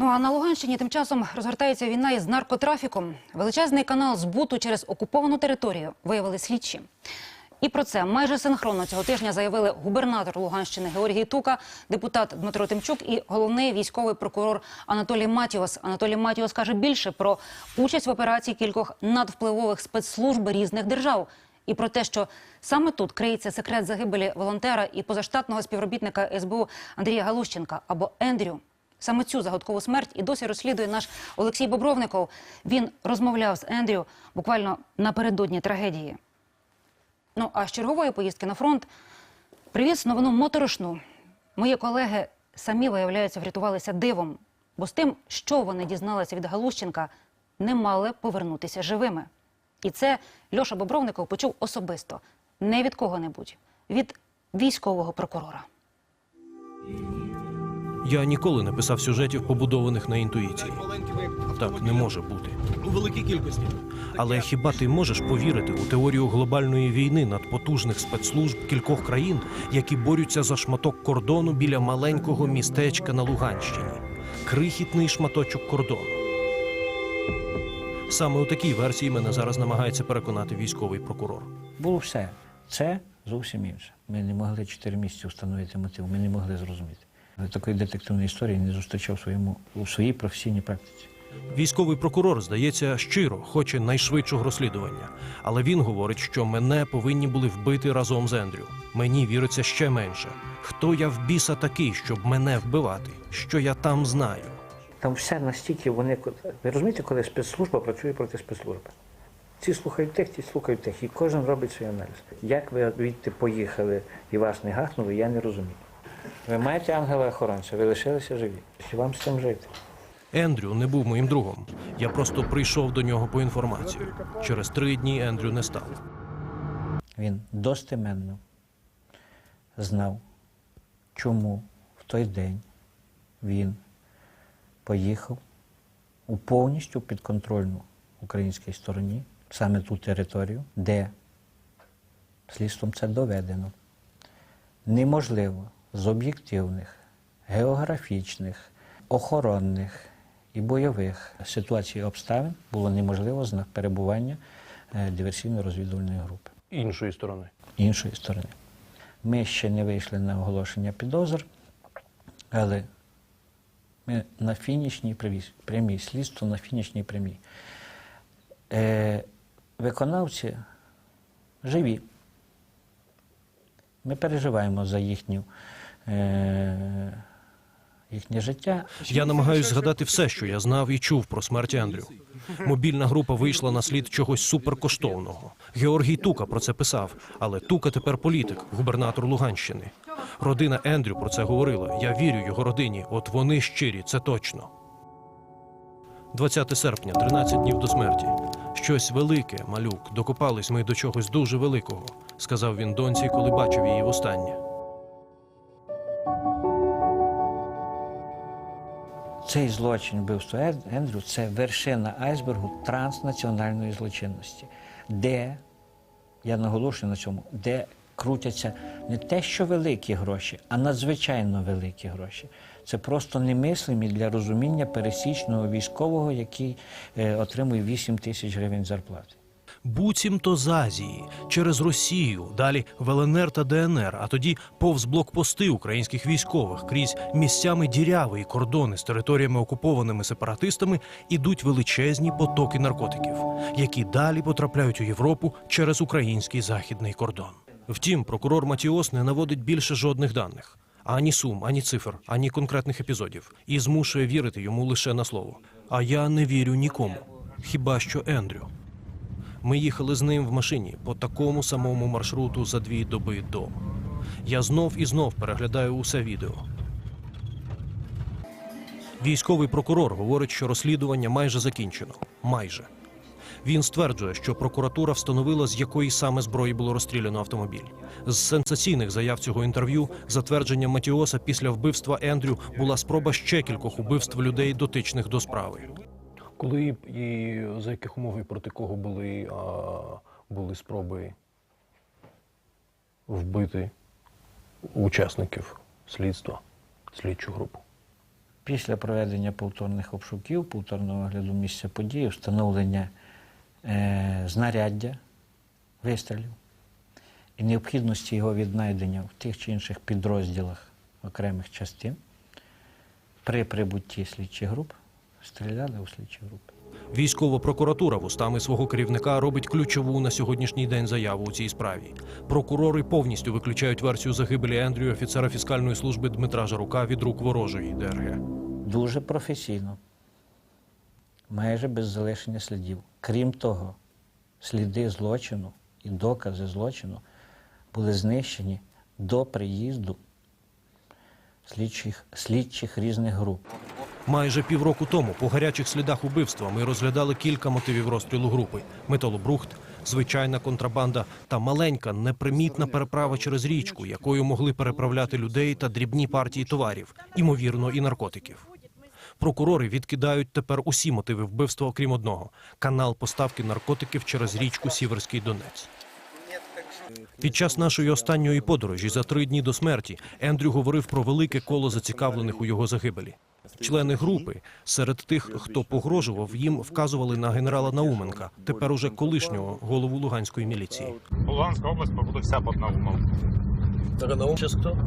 Ну а на Луганщині тим часом розгортається війна із наркотрафіком. Величезний канал збуту через окуповану територію виявили слідчі. І про це майже синхронно цього тижня заявили губернатор Луганщини Георгій Тука, депутат Дмитро Тимчук і головний військовий прокурор Анатолій Матіос. Анатолій Матіос каже більше про участь в операції кількох надвпливових спецслужб різних держав. І про те, що саме тут криється секрет загибелі волонтера і позаштатного співробітника СБУ Андрія Галущенка або Ендрю. Саме цю загадкову смерть і досі розслідує наш Олексій Бобровников. Він розмовляв з Ендрю буквально напередодні трагедії. Ну а з чергової поїздки на фронт привіз новину моторошну. Мої колеги самі, виявляється, врятувалися дивом, бо з тим, що вони дізналися від Галущенка, не мали повернутися живими. І це Льоша Бобровников почув особисто, не від кого-небудь, від військового прокурора. Я ніколи не писав сюжетів, побудованих на інтуїції. Так не може бути. у великій кількості. Але хіба ти можеш повірити у теорію глобальної війни надпотужних спецслужб кількох країн, які борються за шматок кордону біля маленького містечка на Луганщині? Крихітний шматочок кордону. Саме у такій версії мене зараз намагається переконати військовий прокурор. Було все. Це зовсім інше. Ми не могли чотири місяці встановити мотив, ми не могли зрозуміти. Я такої детективної історії не зустрічав в своєму у своїй професійній практиці. Військовий прокурор, здається, щиро хоче найшвидшого розслідування, але він говорить, що мене повинні були вбити разом з Ендрю. Мені віриться ще менше. Хто я в біса такий, щоб мене вбивати? Що я там знаю? Там все настільки вони. Ви розумієте, коли спецслужба працює проти спецслужби? Ці слухають тих, ті слухають тих, і кожен робить свій аналіз. Як ви відти поїхали і вас не гахнули, я не розумію. Ви маєте ангела-охоронця, ви лишилися живі. І вам з цим жити. Ендрю не був моїм другом. Я просто прийшов до нього по інформацію. Через три дні Ендрю не стало. Він достеменно знав, чому в той день він поїхав у повністю підконтрольну українській стороні, саме ту територію, де слідством це доведено. Неможливо з об'єктивних, географічних, охоронних і бойових ситуацій і обставин було неможливо знак перебування е, диверсійно-розвідувальної групи Іншої сторони. іншої сторони. Ми ще не вийшли на оголошення підозр, але ми на фінішній прямій, слідство на фінішній прямій. Е, виконавці живі. Ми переживаємо за їхню, їхнє життя. Я намагаюся згадати все, що я знав і чув про смерть Ендрю. Мобільна група вийшла на слід чогось суперкоштовного. Георгій Тука про це писав, але Тука тепер політик, губернатор Луганщини. Родина Ендрю про це говорила. Я вірю його родині. От вони щирі, це точно. 20 серпня, 13 днів до смерті. Щось велике, малюк. Докопались ми до чогось дуже великого, сказав він доньці, коли бачив її востаннє. Цей злочин вбивство Ендрю це вершина айсбергу транснаціональної злочинності, де, я наголошую на цьому, де крутяться не те, що великі гроші, а надзвичайно великі гроші. Це просто немислимі для розуміння пересічного військового, який е, отримує 8 тисяч гривень зарплати. Буцімто з Азії, через Росію, далі в ЛНР та ДНР, а тоді повз блокпости українських військових крізь місцями діряви і кордони з територіями окупованими сепаратистами ідуть величезні потоки наркотиків, які далі потрапляють у Європу через український західний кордон. Втім, прокурор Матіос не наводить більше жодних даних. Ані сум, ані цифр, ані конкретних епізодів, і змушує вірити йому лише на слово. А я не вірю нікому, хіба що Ендрю. Ми їхали з ним в машині по такому самому маршруту за дві доби до. Я знов і знов переглядаю усе відео. Військовий прокурор говорить, що розслідування майже закінчено. Майже. Він стверджує, що прокуратура встановила, з якої саме зброї було розстріляно автомобіль. З сенсаційних заяв цього інтерв'ю, за твердженням Матіоса, після вбивства Ендрю була спроба ще кількох убивств людей, дотичних до справи. Коли і за яких умов і проти кого були, а, були спроби вбити учасників слідства, слідчу групу? Після проведення повторних обшуків, повторного огляду місця події, встановлення е, знаряддя вистрілів і необхідності його віднайдення в тих чи інших підрозділах окремих частин, при прибутті слідчих груп стріляли у слідчі групи. Військова прокуратура вустами свого керівника робить ключову на сьогоднішній день заяву у цій справі. Прокурори повністю виключають версію загибелі Ендрю офіцера фіскальної служби Дмитра Жарука від рук ворожої ДРГ. Дуже професійно, майже без залишення слідів. Крім того, сліди злочину і докази злочину були знищені до приїзду слідчих, слідчих різних груп. Майже півроку тому по гарячих слідах убивства ми розглядали кілька мотивів розстрілу групи: металобрухт, звичайна контрабанда та маленька непримітна переправа через річку, якою могли переправляти людей та дрібні партії товарів, імовірно, і наркотиків. Прокурори відкидають тепер усі мотиви вбивства, окрім одного канал поставки наркотиків через річку Сіверський Донець. Під час нашої останньої подорожі за три дні до смерті Ендрю говорив про велике коло зацікавлених у його загибелі. Члени групи серед тих, хто погрожував, їм вказували на генерала Науменка, тепер уже колишнього голову Луганської міліції. Луганская область побуду вся под Наумом. Так а Наум сейчас кто?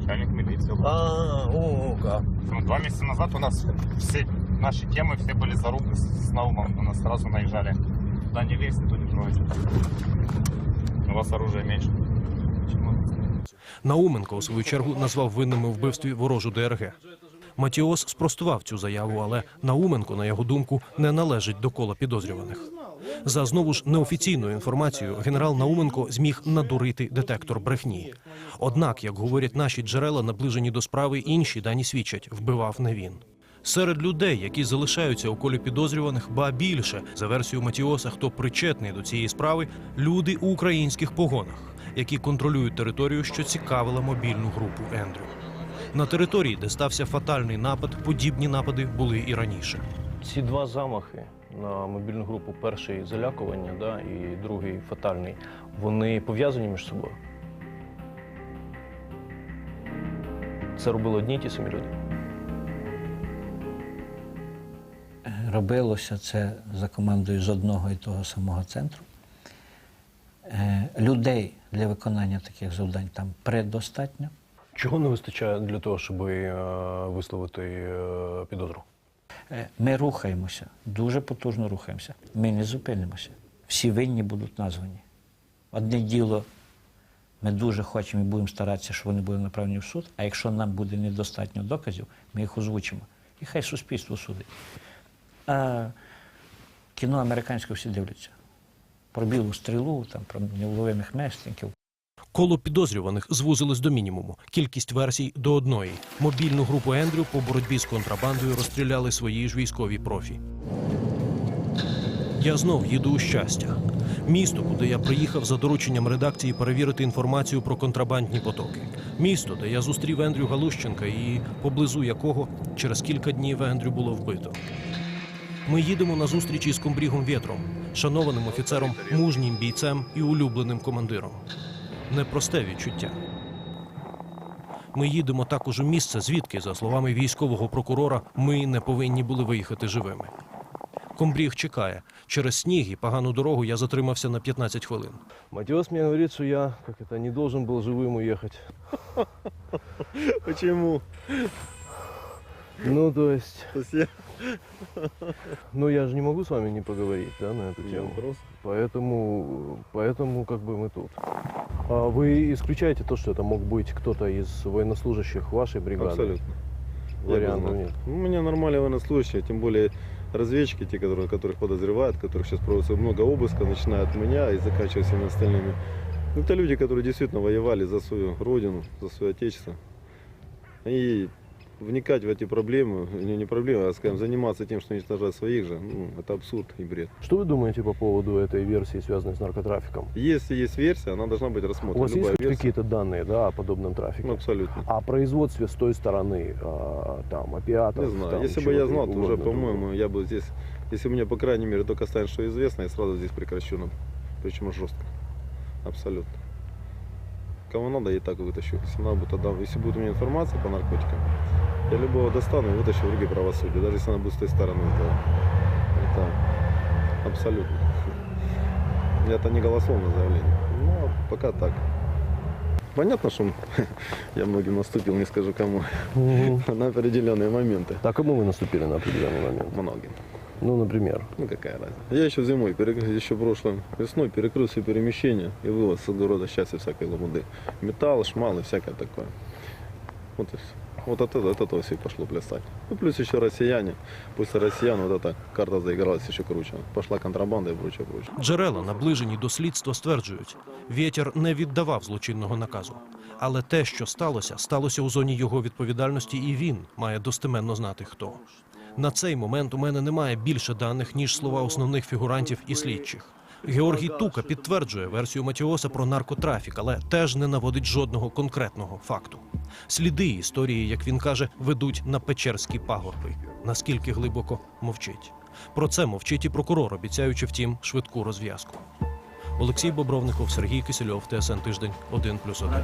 Начальник милиции. А, о, как. Ну, два месяца назад у нас все наши темы все были зарубы с, с Наумом. У нас сразу наезжали. Туда не лезь, то не трогайте. У вас оружия меньше. Почему? Науменко у свою чергу назвав винними у вбивстві ворожу ДРГ. Матіос спростував цю заяву, але Науменко, на його думку, не належить до кола підозрюваних. За знову ж неофіційною інформацією, генерал Науменко зміг надурити детектор брехні. Однак, як говорять наші джерела, наближені до справи, інші дані свідчать, вбивав не він. Серед людей, які залишаються у колі підозрюваних, ба більше за версією Матіоса, хто причетний до цієї справи, люди у українських погонах, які контролюють територію, що цікавила мобільну групу Ендрю. На території, де стався фатальний напад, подібні напади були і раніше. Ці два замахи на мобільну групу, перший залякування, да, і другий фатальний, вони пов'язані між собою. Це робили одні й ті самі люди. Робилося це за командою з одного і того самого центру. Е, Людей для виконання таких завдань там предостатньо. Чого не вистачає для того, щоб е, висловити е, підозру? Е, Ми рухаємося, дуже потужно рухаємося. Ми не зупинимося. Всі винні будуть названі. Одне діло, ми дуже хочемо і будемо старатися, щоб вони були направлені в суд, а якщо нам буде недостатньо доказів, ми їх озвучимо. І хай суспільство судить. А кіно американське всі дивляться. Про білу стрілу, там, про невловимих месників. Коло підозрюваних звузилось до мінімуму. Кількість версій до одної. Мобільну групу Ендрю по боротьбі з контрабандою розстріляли свої ж військові профі. Я знов їду у щастя. Місто, куди я приїхав за дорученням редакції перевірити інформацію про контрабандні потоки. Місто, де я зустрів Ендрю Галущенка і поблизу якого через кілька днів Ендрю було вбито. Ми їдемо на зустріч із комбрігом Вєтром, шанованим офіцером, мужнім бійцем і улюбленим командиром Непросте відчуття. Ми їдемо також у місце, звідки, за словами військового прокурора, ми не повинні були виїхати живими. Комбріг чекає. Через сніг і погану дорогу я затримався на 15 хвилин. Матіос мені говорить, що я как это, не должен был живым уехать. Почему? Ну, то есть, То есть я ну я же не могу с вами не поговорить, да, на эту не тему. вопрос. Поэтому, поэтому как бы мы тут. А вы исключаете то, что это мог быть кто-то из военнослужащих вашей бригады? Абсолютно. Вариантов нет. У меня нормальные военнослужащие, тем более разведчики, те, которые, которых подозревают, которых сейчас проводится много обыска, начиная от меня и заканчивая всеми остальными. Ну, Это люди, которые действительно воевали за свою родину, за свое отечество. И вникать в эти проблемы, не, не проблемы, а, скажем, заниматься тем, что уничтожать своих же, ну, это абсурд и бред. Что вы думаете по поводу этой версии, связанной с наркотрафиком? Если есть версия, она должна быть У рассмотрена. вас есть Любая версия. какие-то данные да, о подобном трафике? Ну, абсолютно. О производстве с той стороны, а, там, опиатов? Не знаю. там, Если бы я знал, то уже, по-моему, я бы здесь, если мне, по крайней мере, только станет что известно, я сразу здесь прекращу. ну, Причем жестко. Абсолютно. Кого надо, я и так вытащу. Если надо будет, отдам. Если будет у меня информация по наркотикам, я любого достану и вытащу в руки правосудия, даже если она будет с той стороны сделана. Это абсолютно. Это не голословное заявление. Ну, пока так. Понятно, что я многим наступил, не скажу кому, на определенные моменты. А кому вы наступили на определенный момент? Многим. Ну, например. Ну какая разница. Я еще зимой, перекрыл, еще прошлым весной перекрыл все перемещения и вывоз с огорода счастья всякой лабуды. Металл, шмал и всякое такое. Вот и все. Вот от этого, от этого все и пошло плясать. Ну плюс еще россияне. После россиян вот эта карта заигралась еще круче. Пошла контрабанда и прочее, прочее. Джерела, наближені до слідства, стверджують, Вєтір не віддавав злочинного наказу. Але те, що сталося, сталося у зоні його відповідальності, і він має достеменно знати хто. На цей момент у мене немає більше даних, ніж слова основних фігурантів і слідчих. Георгій Тука підтверджує версію Матіоса про наркотрафік, але теж не наводить жодного конкретного факту. Сліди історії, як він каже, ведуть на печерські пагорби. Наскільки глибоко мовчить. Про це мовчить і прокурор, обіцяючи втім швидку розв'язку. Олексій Бобровников, Сергій Кисельов, ТСН Тиждень, 1+,1.